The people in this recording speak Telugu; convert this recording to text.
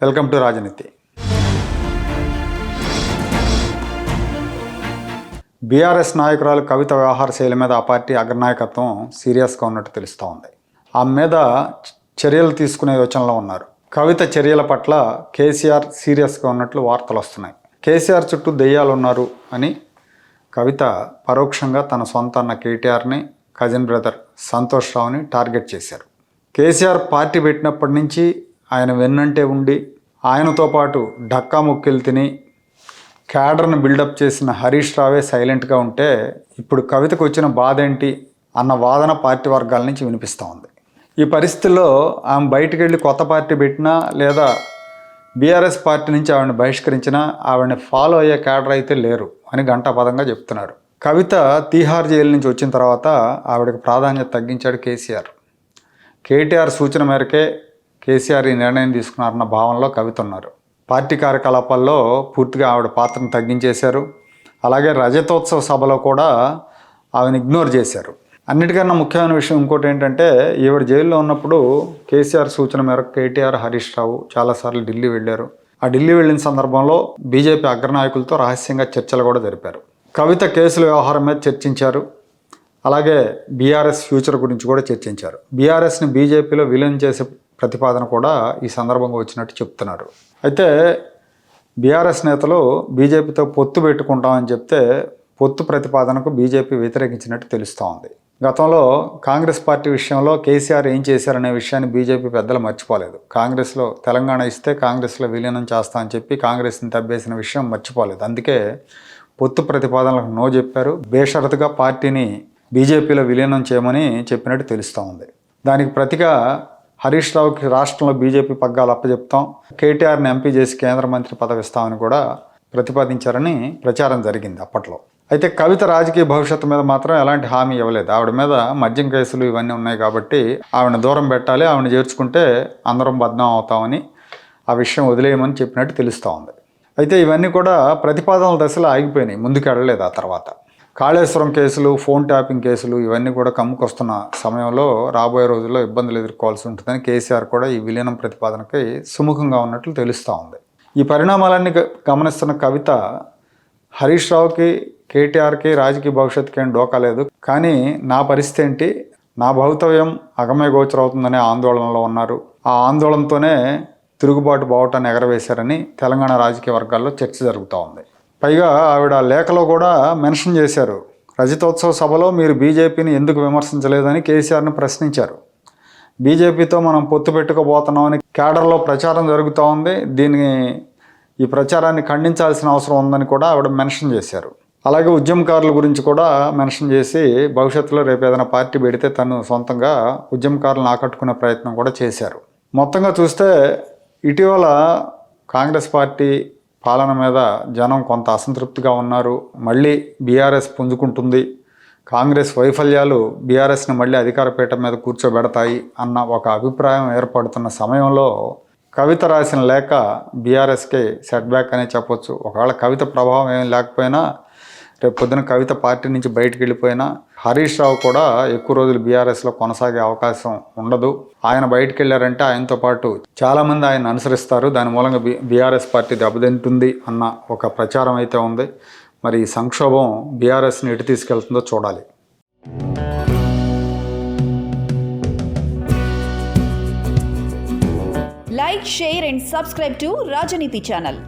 వెల్కమ్ టు రాజనీతి. బీఆర్ఎస్ నాయకురాలు కవిత వ్యవహార శైలి మీద ఆ పార్టీ అగ్రనాయకత్వం సీరియస్గా ఉన్నట్టు తెలుస్తూ ఉంది. ఆమె మీద చర్యలు తీసుకునే యోచనలో ఉన్నారు. కవిత చర్యల పట్ల కేసీఆర్ సీరియస్గా ఉన్నట్లు వార్తలు వస్తున్నాయి. కేసీఆర్ చుట్టూ దెయ్యాలు ఉన్నారు అని కవిత పరోక్షంగా తన సొంత అన్న కేటీఆర్ని కజిన్ బ్రదర్ సంతోష్ రావుని టార్గెట్ చేశారు. కేసీఆర్ పార్టీ పెట్టినప్పటి నుంచి ఆయన వెన్నంటే ఉండి ఆయనతో పాటు డక్కా ముక్కిలు తిని క్యాడర్ను బిల్డప్ చేసిన హరీష్ రావే సైలెంట్గా ఉంటే ఇప్పుడు కవితకు వచ్చిన బాధ ఏంటి అన్న వాదన పార్టీ వర్గాల నుంచి వినిపిస్తూ ఉంది. ఈ పరిస్థితుల్లో ఆమె బయటికి వెళ్ళి కొత్త పార్టీ పెట్టినా లేదా బీఆర్ఎస్ పార్టీ నుంచి ఆవిడని బహిష్కరించినా ఆవిడని ఫాలో అయ్యే క్యాడర్ అయితే లేరు అని గంటాపదంగా చెప్తున్నారు. కవిత తీహార్ జైలు నుంచి వచ్చిన తర్వాత ఆవిడకి ప్రాధాన్యత తగ్గించాడు కేసీఆర్. కేటీఆర్ సూచన మేరకే కేసీఆర్ ఈ నిర్ణయం తీసుకున్నారన్న భావనలో కవిత ఉన్నారు పార్టీ కార్యకలాపాల్లో పూర్తిగా ఆవిడ పాత్రను తగ్గించేశారు. అలాగే రజతోత్సవ సభలో కూడా ఆమెను ఇగ్నోర్ చేశారు. అన్నిటికన్నా ముఖ్యమైన విషయం ఇంకోటి ఏంటంటే ఈవిడ జైల్లో ఉన్నప్పుడు కేసీఆర్ సూచన మేరకు కేటీఆర్ హరీష్ రావు చాలాసార్లు ఢిల్లీ వెళ్ళారు. ఆ ఢిల్లీ వెళ్ళిన సందర్భంలో బీజేపీ అగ్రనాయకులతో రహస్యంగా చర్చలు కూడా జరిపారు. కవిత కేసుల వ్యవహారం మీద చర్చించారు. అలాగే బీఆర్ఎస్ ఫ్యూచర్ గురించి కూడా చర్చించారు. బీఆర్ఎస్ని బీజేపీలో విలీనం చేసే ప్రతిపాదన కూడా ఈ సందర్భంగా వచ్చినట్టు చెప్తున్నారు. అయితే బీఆర్ఎస్ నేతలు బీజేపీతో పొత్తు పెట్టుకుంటామని చెప్తే పొత్తు ప్రతిపాదనకు బీజేపీ వ్యతిరేకించినట్టు తెలుస్తోంది గతంలో కాంగ్రెస్ పార్టీ విషయంలో కేసీఆర్ ఏం చేశారనే విషయాన్ని బీజేపీ పెద్దలు మర్చిపోలేదు. కాంగ్రెస్లో తెలంగాణ ఇస్తే కాంగ్రెస్లో విలీనం చేస్తా అని చెప్పి కాంగ్రెస్ని తబ్బేసిన విషయం మర్చిపోలేదు. అందుకే పొత్తు ప్రతిపాదనలకు నో చెప్పారు. బేషరతుగా పార్టీని బీజేపీలో విలీనం చేయమని చెప్పినట్టు తెలుస్తూ ఉంది. దానికి ప్రతిగా హరీష్ రావుకి రాష్ట్రంలో బీజేపీ పగ్గాలు అప్పచెప్తాం కేటీఆర్ని ఎంపీ చేసి కేంద్ర మంత్రి పదవి ఇస్తామని కూడా ప్రతిపాదించారని ప్రచారం జరిగింది అప్పట్లో. అయితే కవిత రాజకీయ భవిష్యత్తు మీద మాత్రం ఎలాంటి హామీ ఇవ్వలేదు. ఆవిడ మీద మద్యం కేసులు ఇవన్నీ ఉన్నాయి కాబట్టి ఆవిడని దూరం పెట్టాలి ఆవిడని చేర్చుకుంటే అందరం బద్నాం అవుతామని ఆ విషయం వదిలేయమని చెప్పినట్టు తెలుస్తూ ఉంది. అయితే ఇవన్నీ కూడా ప్రతిపాదనల దశలో ఆగిపోయినాయి. ముందుకు వెళ్ళలేదు ఆ తర్వాత. కాళేశ్వరం కేసులు ఫోన్ ట్యాపింగ్ కేసులు ఇవన్నీ కూడా కమ్ముకొస్తున్న సమయంలో రాబోయే రోజుల్లో ఇబ్బందులు ఎదుర్కోవాల్సి ఉంటుందని కేసీఆర్ కూడా ఈ విలీనం ప్రతిపాదనకి సుముఖంగా ఉన్నట్లు తెలుస్తూ ఉంది. ఈ పరిణామాలన్నీ గ- గమనిస్తున్న కవిత హరీష్ రావుకి కేటీఆర్కి రాజకీయ భవిష్యత్తుకి ఏం డోకా లేదు. కానీ నా పరిస్థితి ఏంటి? నా భవితవ్యం అగమ్య గోచరవుతుందనే ఆందోళనలో ఉన్నారు. ఆ ఆందోళనతోనే తిరుగుబాటు బావటాన్ని ఎగరవేశారని తెలంగాణ రాజకీయ వర్గాల్లో చర్చ జరుగుతూ ఉంది. పైగా ఆవిడ లేఖలో కూడా మెన్షన్ చేశారు రజతోత్సవ సభలో మీరు బీజేపీని ఎందుకు విమర్శించలేదని కేసీఆర్ని ప్రశ్నించారు. బీజేపీతో మనం పొత్తు పెట్టుకోబోతున్నామని కేడర్లో ప్రచారం జరుగుతూ ఉంది దీన్ని ఈ ప్రచారాన్ని ఖండించాల్సిన అవసరం ఉందని కూడా ఆవిడ మెన్షన్ చేశారు. అలాగే ఉద్యమకారుల గురించి కూడా మెన్షన్ చేసి భవిష్యత్తులో రేపు ఏదైనా పార్టీ పెడితే తను సొంతంగా ఉద్యమకారులను ఆకట్టుకునే ప్రయత్నం కూడా చేశారు. మొత్తంగా చూస్తే ఇటీవల కాంగ్రెస్ పార్టీ పాలన మీద జనం కొంత అసంతృప్తిగా ఉన్నారు. మళ్ళీ బీఆర్ఎస్ పుంజుకుంటుంది. కాంగ్రెస్ వైఫల్యాలు బీఆర్ఎస్ని మళ్ళీ అధికార పీఠం మీద కూర్చోబెడతాయి అన్న ఒక అభిప్రాయం ఏర్పడుతున్న సమయంలో కవిత రాసిన లేఖ బీఆర్ఎస్కి సెట్ బ్యాక్ అనే చెప్పొచ్చు. ఒకవేళ కవిత ప్రభావం ఏం లేకపోయినా రేపు పొద్దున కవిత పార్టీ నుంచి బయటికి వెళ్ళిపోయినా హరీష్ రావు కూడా ఎక్కువ రోజులు బీఆర్ఎస్లో కొనసాగే అవకాశం ఉండదు. ఆయన బయటకు వెళ్ళారంటే ఆయనతో పాటు చాలామంది ఆయన అనుసరిస్తారు. దాని మూలంగా బీ బీఆర్ఎస్ పార్టీ దెబ్బతింటుంది అన్న ఒక ప్రచారం అయితే ఉంది. మరి ఈ సంక్షోభం బీఆర్ఎస్ని ఎటు తీసుకెళ్తుందో చూడాలి. Like share and subscribe to Rajaniti channel.